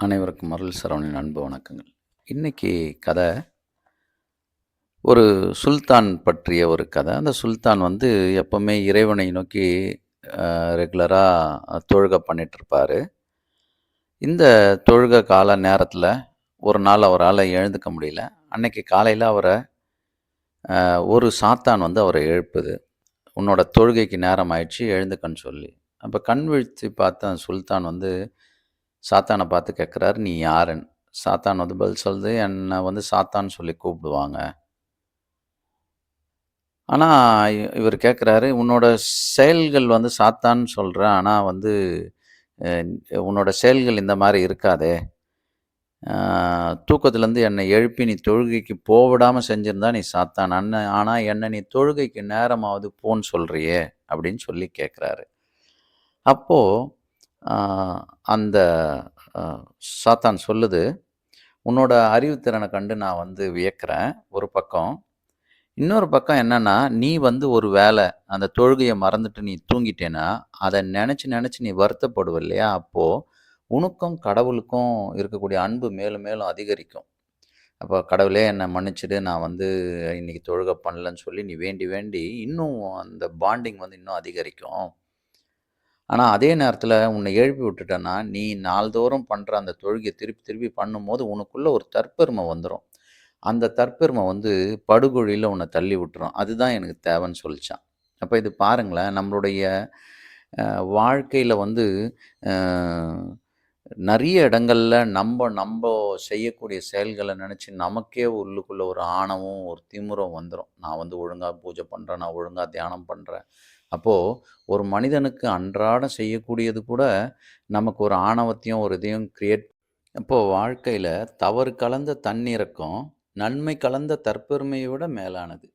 அனைவருக்கும் அருள் சரவணின் அன்பு வணக்கங்கள். இன்னைக்கு கதை ஒரு சுல்தான் பற்றிய ஒரு கதை. அந்த சுல்தான் வந்து எப்போவுமே இறைவனை நோக்கி ரெகுலராக தொழுகை பண்ணிகிட்ருப்பார் இந்த தொழுகை கால நேரத்தில் ஒரு நாள் அவரால் எழுந்துக்க முடியல. அன்னைக்கு காலையில் அவரை ஒரு சாத்தான் வந்து அவரை எழுப்புது. உன்னோட தொழுகைக்கு நேரம் ஆயிடுச்சு எழுந்துக்கன்னு சொல்லி. அப்போ கண் விழித்து பார்த்த சுல்தான் வந்து சாத்தானை பார்த்து கேட்குறாரு நீ யாருன்னு? சாத்தான் வந்து பதில் சொல்லுது என்னை வந்து சாத்தான்னு சொல்லி கூப்பிடுவாங்க. ஆனால் இவர் கேட்குறாரு உன்னோட செயல்கள் வந்து சாத்தான்னு சொல்கிற ஆனால் வந்து உன்னோட செயல்கள் இந்த மாதிரி இருக்காதே. தூக்கத்துலேருந்து என்னை எழுப்பி நீ தொழுகைக்கு போவிடாமல் செஞ்சிருந்தா நீ சாத்தான் அண்ணன் ஆனால் என்னை நீ தொழுகைக்கு நேரமாவது போன்னு சொல்கிறியே அப்படின்னு சொல்லி கேட்குறாரு. அப்போது அந்த சாத்தான் சொல்லுது உன்னோட அறிவுத்திறனை கண்டு நான் வந்து வியக்கிறேன் ஒரு பக்கம். இன்னொரு பக்கம் என்னன்னா நீ வந்து ஒரு வேலை அந்த தொழுகையை மறந்துட்டு நீ தூங்கிட்டேன்னா அதை நினச்சி நினச்சி நீ வருத்தப்படுவ இல்லையா? அப்போது உனக்கும் கடவுளுக்கும் இருக்கக்கூடிய அன்பு மேலும் மேலும் அதிகரிக்கும். அப்போ கடவுளே என்னை மன்னிச்சிடு நான் வந்து இன்னைக்கு தொழுகை பண்ணலன்னு சொல்லி நீ வேண்டி வேண்டி இன்னும் அந்த பாண்டிங் வந்து இன்னும் அதிகரிக்கும். ஆனால் அதே நேரத்தில் உன்னை எழுப்பி விட்டுட்டேன்னா நீ நாள்தோறும் பண்ணுற அந்த தொழுகையை திருப்பி திருப்பி பண்ணும்போது உனக்குள்ளே ஒரு தற்பெருமை வந்துடும் அந்த தற்பெருமை வந்து படுகொழியில் உன்னை தள்ளி விட்டுரும். அதுதான் எனக்கு தேவைன்னு சொல்லிச்சான். அப்போ இது பாருங்களேன் நம்மளுடைய வாழ்க்கையில் வந்து நிறைய இடங்களில் நம்ம நம்ம செய்யக்கூடிய செயல்களை நினச்சி நமக்கே உள்ளுக்குள்ளே ஒரு ஆணவம் ஒரு திமிரம் வந்துடும் நான் வந்து ஒழுங்காக பூஜை பண்ணுறேன் நான் ஒழுங்காக தியானம் பண்ணுறேன் அப்போது ஒரு மனிதனுக்கு அன்றாடம் செய்யக்கூடியது கூட நமக்கு ஒரு ஆணவத்தையும் ஒரு இதையும் கிரியேட் அப்போது வாழ்க்கையில் தவறு கலந்த தன்னிறக்கம் நன்மை கலந்த தற்பெருமையை விட மேலானது.